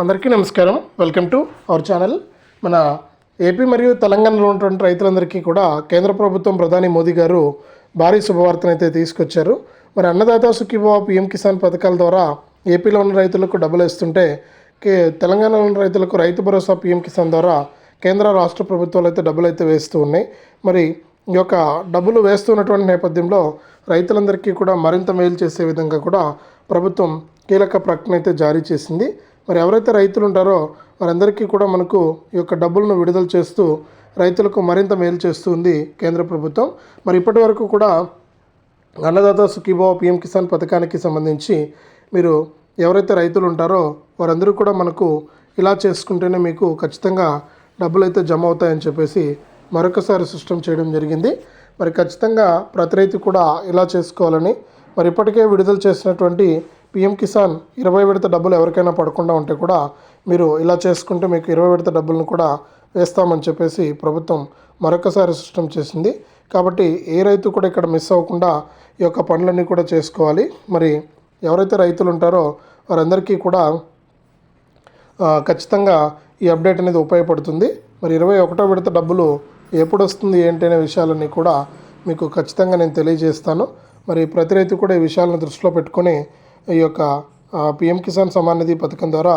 అందరికీ నమస్కారం. Welcome to our channel మన ఏపీ మరియు తెలంగాణలో ఉన్నటువంటి రైతులందరికీ కూడా కేంద్ర ప్రభుత్వం ప్రధాని మోదీ గారు భారీ శుభవార్తను అయితే తీసుకొచ్చారు. మరి అన్నదాత సుఖీభవ పిఎం కిసాన్ పథకాల ద్వారా ఏపీలో ఉన్న రైతులకు డబ్బులు ఇస్తుంటే కే తెలంగాణలో ఉన్న రైతులకు రైతు భరోసా పిఎం కిసాన్ ద్వారా కేంద్ర రాష్ట్ర ప్రభుత్వాలు అయితే డబ్బులు అయితే వేస్తూ ఉన్నాయి. మరి ఈ యొక్క డబ్బులు వేస్తున్నటువంటి నేపథ్యంలో రైతులందరికీ కూడా మరింత మేలు చేసే విధంగా కూడా ప్రభుత్వం కీలక ప్రకటన అయితే జారీ చేసింది. మరి ఎవరైతే రైతులు ఉంటారో వారందరికీ కూడా మనకు ఈ యొక్క డబ్బులను విడుదల చేస్తూ రైతులకు మరింత మేలు చేస్తుంది కేంద్ర ప్రభుత్వం. మరి ఇప్పటి వరకు కూడా అన్నదాత సుఖీభావ పిఎం కిసాన్ పథకానికి సంబంధించి మీరు ఎవరైతే రైతులు ఉంటారో వారందరూ కూడా మనకు ఇలా చేసుకుంటేనే మీకు ఖచ్చితంగా డబ్బులు అయితే జమ అవుతాయని చెప్పేసి మరొకసారి సిస్టమ్ చేయడం జరిగింది. మరి ఖచ్చితంగా ప్రతి రైతు కూడా ఇలా చేసుకోవాలని మరి ఇప్పటికే విడుదల చేసినటువంటి పిఎం కిసాన్ ఇరవై విడత డబ్బులు ఎవరికైనా పడకుండా ఉంటే కూడా మీరు ఇలా చేసుకుంటే మీకు ఇరవై విడత డబ్బులను కూడా వేస్తామని చెప్పేసి ప్రభుత్వం మరొకసారి స్పష్టం చేసింది. కాబట్టి ఏ రైతు కూడా ఇక్కడ మిస్ అవ్వకుండా ఈ యొక్క పనులన్నీ కూడా చేసుకోవాలి. మరి ఎవరైతే రైతులు ఉంటారో వారందరికీ కూడా ఖచ్చితంగా ఈ అప్డేట్ అనేది ఉపయోగపడుతుంది. మరి ఇరవై ఒకటో విడత డబ్బులు ఎప్పుడు వస్తుంది ఏంటి అనే విషయాలన్నీ కూడా మీకు ఖచ్చితంగా నేను తెలియజేస్తాను. మరి ప్రతి రైతు కూడా ఈ విషయాలను దృష్టిలో పెట్టుకొని ఈ యొక్క పిఎం కిసాన్ సమాన్ నిధి పథకం ద్వారా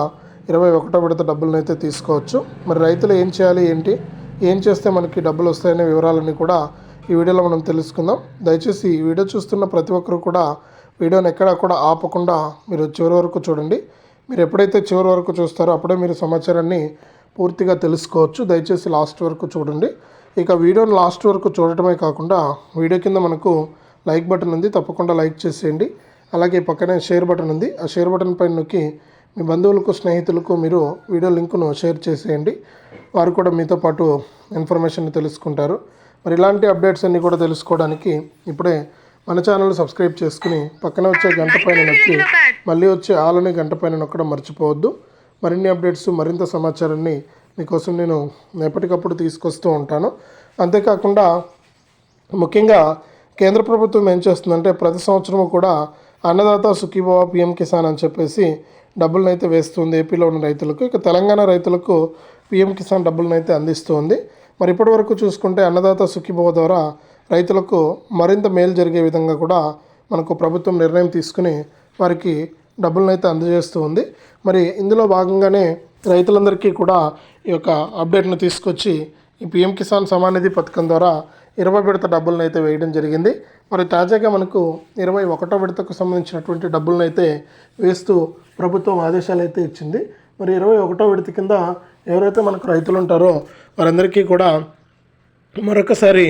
ఇరవై ఒకటో విడత డబ్బులను అయితే తీసుకోవచ్చు. మరి రైతులు ఏం చేయాలి ఏంటి ఏం చేస్తే మనకి డబ్బులు వస్తాయనే వివరాలన్నీ కూడా ఈ వీడియోలో మనం తెలుసుకుందాం. దయచేసి ఈ వీడియో చూస్తున్న ప్రతి ఒక్కరు కూడా వీడియోని ఎక్కడా కూడా ఆపకుండా మీరు చివరి వరకు చూడండి. మీరు ఎప్పుడైతే చివరి వరకు చూస్తారో అప్పుడే మీరు సమాచారాన్ని పూర్తిగా తెలుసుకోవచ్చు. దయచేసి లాస్ట్ వరకు చూడండి. ఇక వీడియోని లాస్ట్ వరకు చూడటమే కాకుండా వీడియో కింద మనకు లైక్ బటన్ ఉంది. తప్పకుండా లైక్ చేసేయండి. అలాగే పక్కనే షేర్ బటన్ ఉంది. ఆ షేర్ బటన్ పైన నొక్కి మీ బంధువులకు స్నేహితులకు మీరు వీడియో లింకును షేర్ చేసేయండి. వారు కూడా మీతో పాటు ఇన్ఫర్మేషన్ తెలుసుకుంటారు. మరి ఇలాంటి అప్డేట్స్ అన్నీ కూడా తెలుసుకోవడానికి ఇప్పుడే మన ఛానల్ సబ్స్క్రైబ్ చేసుకుని పక్కన వచ్చే గంట పైన నొక్కి మళ్ళీ వచ్చే ఆలని గంట పైన నొక్కడం మర్చిపోవద్దు. మరిన్ని అప్డేట్స్ మరింత సమాచారాన్ని మీకోసం నేను ఎప్పటికప్పుడు తీసుకొస్తూ ఉంటాను. అంతేకాకుండా ముఖ్యంగా కేంద్ర ప్రభుత్వం ఏం చేస్తుందంటే ప్రతి సంవత్సరం కూడా అన్నదాత సుఖీభవ పిఎం కిసాన్ అని చెప్పేసి డబ్బులను అయితే వేస్తుంది ఏపీలో ఉన్న రైతులకు. ఇక తెలంగాణ రైతులకు పిఎం కిసాన్ డబ్బులను అయితే అందిస్తుంది. మరి ఇప్పటి వరకు చూసుకుంటే అన్నదాత సుఖీభవ ద్వారా రైతులకు మరింత మేలు జరిగే విధంగా కూడా మనకు ప్రభుత్వం నిర్ణయం తీసుకుని వారికి డబ్బులను అయితే అందజేస్తూ ఉంది మరి ఇందులో భాగంగానే రైతులందరికీ కూడా ఈ యొక్క అప్డేట్ను తీసుకొచ్చి ఈ పిఎం కిసాన్ సమానిధి పథకం ద్వారా ఇరవై విడత డబ్బులను అయితే వేయడం జరిగింది. మరి తాజాగా మనకు ఇరవై ఒకటో విడతకు సంబంధించినటువంటి డబ్బులను అయితే వేస్తూ ప్రభుత్వం ఆదేశాలు అయితే ఇచ్చింది. మరి ఇరవై ఒకటో విడత కింద ఎవరైతే మనకు రైతులు ఉంటారో వారందరికీ కూడా మరొకసారి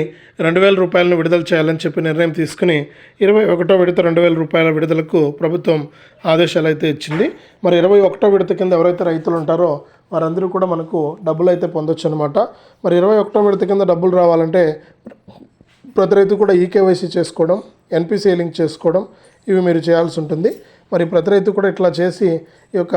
రెండు వేల రూపాయలను విడుదల చేయాలని చెప్పి నిర్ణయం తీసుకుని ఇరవై ఒకటో విడత రెండు వేల రూపాయల విడుదలకు ప్రభుత్వం ఆదేశాలు అయితే ఇచ్చింది. మరి ఇరవై ఒకటో విడత కింద ఎవరైతే రైతులు ఉంటారో వారందరూ కూడా మనకు డబ్బులు అయితే పొందొచ్చు అనమాట మరి ఇరవై ఒకటో విడత కింద డబ్బులు రావాలంటే ప్రతి రైతు కూడా ఈకేవైసీ చేసుకోవడం ఎన్పిసిఐ లింక్ చేసుకోవడం ఇవి మీరు చేయాల్సి ఉంటుంది. మరి ప్రతి రైతు కూడా ఇట్లా చేసి ఈ యొక్క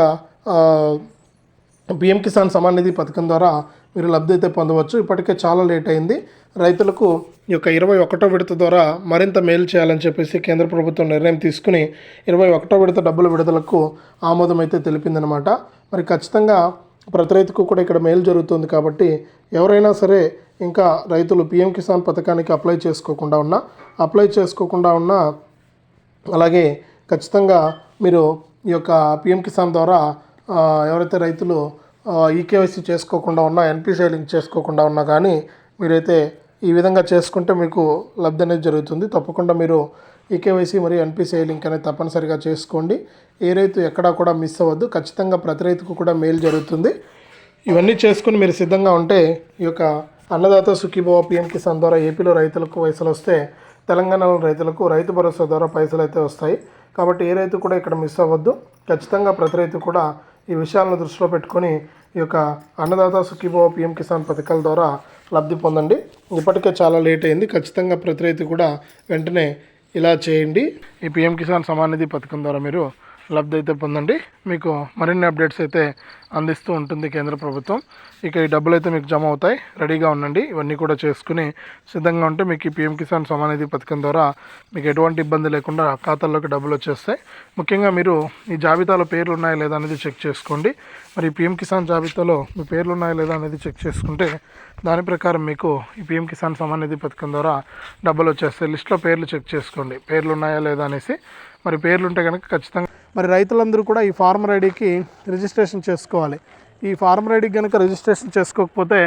పిఎం కిసాన్ సమాన్ నిధి పథకం ద్వారా మీరు లబ్ధి అయితే పొందవచ్చు. ఇప్పటికే చాలా లేట్ అయింది. రైతులకు ఈ యొక్క ఇరవై ఒకటో విడత ద్వారా మరింత మేలు చేయాలని చెప్పేసి కేంద్ర ప్రభుత్వం నిర్ణయం తీసుకుని ఇరవై ఒకటో విడత డబ్బుల విడుదలకు ఆమోదం అయితే తెలిపిందనమాట మరి ఖచ్చితంగా ప్రతి రైతుకు కూడా ఇక్కడ మేలు జరుగుతుంది కాబట్టి ఎవరైనా సరే ఇంకా రైతులు పిఎం కిసాన్ పథకానికి అప్లై చేసుకోకుండా ఉన్నా అప్లై చేసుకోకుండా ఉన్నా అలాగే ఖచ్చితంగా మీరు ఈ యొక్క పిఎం కిసాన్ ద్వారా ఎవరైతే రైతులు ఈకేవైసీ చేసుకోకుండా ఉన్నా ఎన్పిసిఐ లింక్ చేసుకోకుండా ఉన్నా కానీ మీరైతే ఈ విధంగా చేసుకుంటే మీకు లబ్ధి అనేది జరుగుతుంది. తప్పకుండా మీరు ఈకేవైసీ మరియు ఎన్పిసిఐ లింక్ అనేది తప్పనిసరిగా చేసుకోండి. ఏ రైతు ఎక్కడా కూడా మిస్ అవ్వద్దు. ఖచ్చితంగా ప్రతి రైతుకు కూడా మేలు జరుగుతుంది. ఇవన్నీ చేసుకుని మీరు సిద్ధంగా ఉంటే ఈ యొక్క అన్నదాత సుఖీభవ పిఎం కిసాన్ ద్వారా ఏపీలో రైతులకు పైసలు వస్తే తెలంగాణలో రైతులకు రైతు భరోసా ద్వారా పైసలు అయితే వస్తాయి. కాబట్టి ఏ రైతు కూడా ఇక్కడ మిస్ అవ్వద్దు. ఖచ్చితంగా ప్రతి రైతు కూడా ఈ విషయాలను దృష్టిలో పెట్టుకొని ఈ యొక్క అన్నదాత సుఖీభవ పిఎం కిసాన్ పథకాల ద్వారా లబ్ధి పొందండి. ఇప్పటికే చాలా లేట్ అయింది. ఖచ్చితంగా ప్రతి రైతు కూడా వెంటనే ఇలా చేయండి. ఈ పిఎం కిసాన్ సమాన్ నిధి పథకం ద్వారా మీరు లబ్ధి అయితే పొందండి. మీకు మరిన్ని అప్డేట్స్ అయితే అందిస్తూ ఉంటుంది కేంద్ర ప్రభుత్వం. ఇక ఈ డబ్బులు అయితే మీకు జమ అవుతాయి. రెడీగా ఉండండి. ఇవన్నీ కూడా చేసుకుని సిద్ధంగా ఉంటే మీకు ఈ పీఎం కిసాన్ సమానిధి పథకం ద్వారా మీకు ఎటువంటి ఇబ్బంది లేకుండా ఖాతాల్లోకి డబ్బులు వచ్చేస్తాయి. ముఖ్యంగా మీరు ఈ జాబితాలో పేర్లు ఉన్నాయా లేదా అనేది చెక్ చేసుకోండి. మరి ఈ పీఎం కిసాన్ జాబితాలో మీ పేర్లు ఉన్నాయా లేదా అనేది చెక్ చేసుకుంటే దాని ప్రకారం మీకు ఈ పీఎం కిసాన్ సమాన్ నిధి పథకం ద్వారా డబ్బులు వచ్చేస్తాయి. లిస్ట్లో పేర్లు చెక్ చేసుకోండి. పేర్లు ఉన్నాయా లేదా అనేసి. మరి పేర్లు ఉంటే కనుక ఖచ్చితంగా మరి రైతులందరూ కూడా ఈ ఫార్మర్ ఐడికి రిజిస్ట్రేషన్ చేసుకోవాలి. ఈ ఫార్మర్ ఐడికి కనుక రిజిస్ట్రేషన్ చేసుకోకపోతే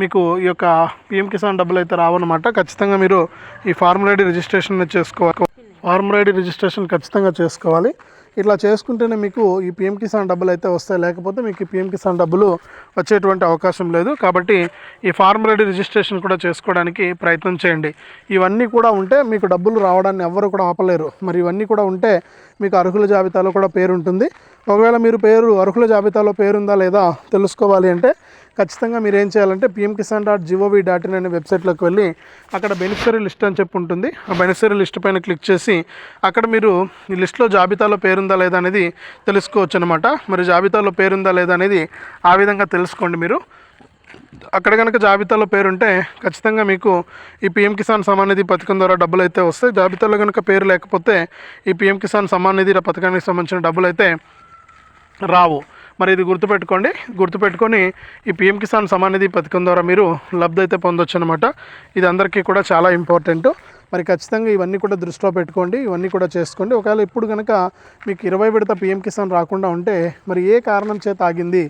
మీకు ఈ యొక్క పిఎం కిసాన్ డబ్బులు అయితే రావన్నమాట. ఖచ్చితంగా మీరు ఈ ఫార్మర్ ఐడి రిజిస్ట్రేషన్ చేసుకోవాలి. ఫార్మర్ ఐడి రిజిస్ట్రేషన్ ఖచ్చితంగా చేసుకోవాలి. ఇట్లా చేసుకుంటేనే మీకు ఈ పిఎం కిసాన్ డబ్బులు అయితే వస్తాయి. లేకపోతే మీకు పిఎం కిసాన్ డబ్బులు వచ్చేటువంటి అవకాశం లేదు. కాబట్టి ఈ ఫార్మ్ రెడీ రిజిస్ట్రేషన్ కూడా చేసుకోవడానికి ప్రయత్నం చేయండి. ఇవన్నీ కూడా ఉంటే మీకు డబ్బులు రావడాన్ని ఎవ్వరు కూడా ఆపలేరు. మరి ఇవన్నీ కూడా ఉంటే మీకు అర్హుల జాబితాలో కూడా పేరు ఉంటుంది. ఒకవేళ మీరు పేరు అర్హుల జాబితాలో పేరుందా లేదా తెలుసుకోవాలి అంటే ఖచ్చితంగా మీరు ఏం చేయాలంటే PM Kisan dot G O V dot in అనే వెబ్సైట్లోకి వెళ్ళి అక్కడ బెనిఫిషరీ లిస్ట్ అని చెప్పి ఉంటుంది. ఆ బెనిఫిషరీ లిస్ట్ పైన క్లిక్ చేసి అక్కడ మీరు ఈ లిస్ట్లో జాబితాలో పేరుందా లేదా అనేది తెలుసుకోవచ్చు అనమాట మరి జాబితాలో పేరుందా లేదా అనేది ఆ విధంగా తెలుసుకోండి మీరు. అక్కడ కనుక జాబితాలో పేరుంటే ఖచ్చితంగా మీకు ఈ పిఎం కిసాన్ సమాన్ నిధి పథకం ద్వారా డబ్బులు అయితే వస్తాయి. జాబితాలో కనుక పేరు లేకపోతే ఈ పిఎం కిసాన్ సమాన్ నిధి పథకానికి సంబంధించిన డబ్బులు అయితే రావు. మరి ఇది గుర్తుపెట్టుకోండి. గుర్తుపెట్టుకొని ఈ పిఎం కిసాన్ సమాన్ నిధి పథకం ద్వారా మీరు లబ్ధి అయితే పొందొచ్చు అనమాట ఇది అందరికీ కూడా చాలా ఇంపార్టెంట్. మరి ఖచ్చితంగా ఇవన్నీ కూడా దృష్టిలో పెట్టుకోండి. ఇవన్నీ కూడా చేసుకోండి. ఒకవేళ ఇప్పుడు కనుక మీకు ఇరవై విడత పిఎం కిసాన్ రాకుండా ఉంటే మరి ఏ కారణం చేత ఆగింది?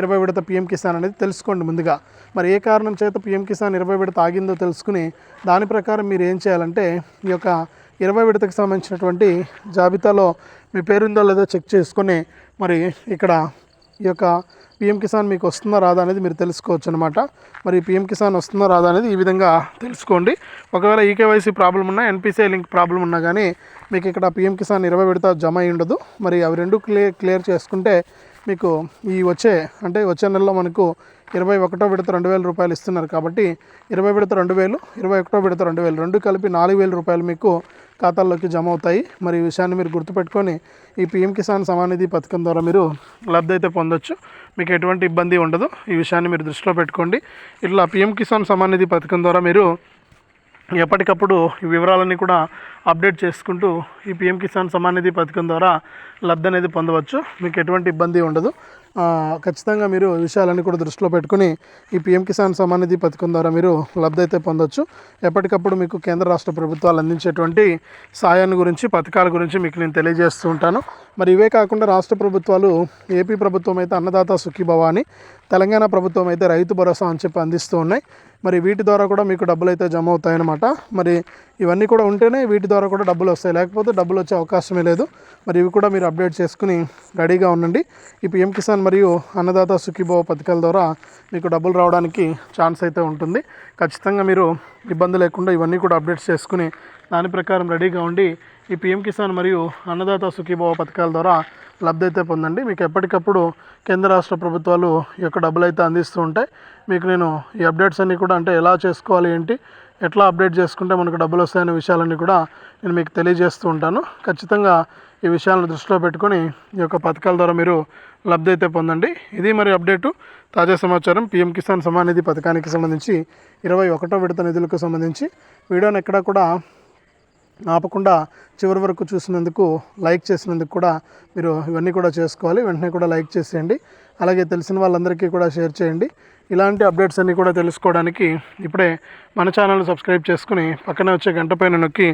ఇరవై విడత పిఎం కిసాన్ అనేది తెలుసుకోండి ముందుగా. మరి ఏ కారణం చేత పిఎం కిసాన్ ఇరవై విడత ఆగిందో తెలుసుకుని దాని ప్రకారం మీరు ఏం చేయాలంటే ఈ యొక్క ఇరవై విడతకు సంబంధించినటువంటి జాబితాలో మీ పేరుందో లేదో చెక్ చేసుకుని మరి ఇక్కడ ఈ యొక్క పిఎం కిసాన్ మీకు వస్తుందా రాదా అనేది మీరు తెలుసుకోవచ్చు అనమాట మరి పిఎం కిసాన్ వస్తుందా రాదా అనేది ఈ విధంగా తెలుసుకోండి. ఒకవేళ ఈకేవైసీ ప్రాబ్లం ఉన్నా ఎన్పిసిఐ లింక్ ప్రాబ్లం ఉన్నా కానీ మీకు ఇక్కడ పిఎం కిసాన్ ఇరవై విడత జమ అయి ఉండదు మరి అవి రెండు క్లియర్ క్లియర్ చేసుకుంటే మీకు ఈ వచ్చే అంటే వచ్చే నెలలో మనకు ఇరవై ఒకటో విడత రెండు వేల రూపాయలు ఇస్తున్నారు కాబట్టి ఇరవై విడత రెండు వేలు ఇరవై ఒకటో విడత రెండు వేలు రెండు కలిపి నాలుగు వేల రూపాయలు మీకు ఖాతాల్లోకి జమ అవుతాయి. మరి ఈ విషయాన్ని మీరు గుర్తుపెట్టుకొని ఈ పీఎం కిసాన్ సమానిధి పథకం ద్వారా మీరు లబ్ధి అయితే పొందొచ్చు. మీకు ఎటువంటి ఇబ్బంది ఉండదు. ఈ విషయాన్ని మీరు దృష్టిలో పెట్టుకోండి. ఇట్లా పీఎం కిసాన్ సమానిధి పథకం ద్వారా మీరు ఎప్పటికప్పుడు ఈ వివరాలన్నీ కూడా అప్డేట్ చేసుకుంటూ ఈ పిఎం కిసాన్ సమాన్ నిధి పథకం ద్వారా లబ్ధి అనేది పొందవచ్చు. మీకు ఎటువంటి ఇబ్బంది ఉండదు. ఖచ్చితంగా మీరు విషయాలన్నీ కూడా దృష్టిలో పెట్టుకుని ఈ పిఎం కిసాన్ సమాన్ నిధి పథకం ద్వారా మీరు లబ్ధి అయితే పొందవచ్చు ఎప్పటికప్పుడు మీకు కేంద్ర రాష్ట్ర ప్రభుత్వాలు అందించేటువంటి సాయాన్ని గురించి పథకాల గురించి మీకు నేను తెలియజేస్తూ ఉంటాను. మరి ఇవే కాకుండా రాష్ట్ర ప్రభుత్వాలు ఏపీ ప్రభుత్వం అయితే అన్నదాత సుఖీభవ అని తెలంగాణ ప్రభుత్వం అయితే రైతు భరోసా అని చెప్పి అందిస్తూ ఉన్నాయి. మరి వీటి ద్వారా కూడా మీకు డబ్బులు అయితే జమ అవుతాయన్నమాట. మరి ఇవన్నీ కూడా ఉంటేనే వీటి ద్వారా కూడా డబ్బులు వస్తాయి. లేకపోతే డబ్బులు వచ్చే అవకాశమే లేదు. మరి ఇవి కూడా మీరు అప్డేట్ చేసుకుని రెడీగా ఉండండి. ఈ పిఎం కిసాన్ మరియు అన్నదాత సుఖీభావ పథకాల ద్వారా మీకు డబ్బులు రావడానికి ఛాన్స్ అయితే ఉంటుంది. ఖచ్చితంగా మీరు ఇబ్బంది లేకుండా ఇవన్నీ కూడా అప్డేట్స్ చేసుకుని దాని ప్రకారం రెడీగా ఉండి ఈ పిఎం కిసాన్ మరియు అన్నదాత సుఖీభావ పథకాల ద్వారా లబ్ధి అయితే పొందండి. మీకు ఎప్పటికప్పుడు కేంద్ర రాష్ట్ర ప్రభుత్వాలు ఈ యొక్క డబ్బులు అయితే అందిస్తూ ఉంటాయి. మీకు నేను ఈ అప్డేట్స్ అన్నీ కూడా అంటే ఎలా చేసుకోవాలి ఏంటి ఎట్లా అప్డేట్ చేసుకుంటే మనకు డబ్బులు వస్తాయనే విషయాలన్నీ కూడా నేను మీకు తెలియజేస్తూ ఉంటాను. ఖచ్చితంగా ఈ విషయాలను దృష్టిలో పెట్టుకొని ఈ యొక్క పథకాల ద్వారా మీరు లబ్ధి అయితే పొందండి. ఇది మరి అప్డేటు. తాజా సమాచారం పీఎం కిసాన్ సమానిధి పథకానికి సంబంధించి ఇరవై ఒకటో విడత నిధులకు సంబంధించి. వీడియోని ఎక్కడా కూడా ఆపకుండా చివరి వరకు చూసినందుకు లైక్ చేసినందుకు కూడా మీరు ఇవన్నీ కూడా చేసుకోవాలి. వెంటనే కూడా లైక్ చేసేయండి. అలాగే తెలిసిన వాళ్ళందరికీ కూడా షేర్ చేయండి. ఇలాంటి అప్డేట్స్ అన్నీ కూడా తెలుసుకోవడానికి ఇప్పుడే మన ఛానల్ సబ్స్క్రైబ్ చేసుకుని పక్కనే వచ్చే గంట పైన నొక్కి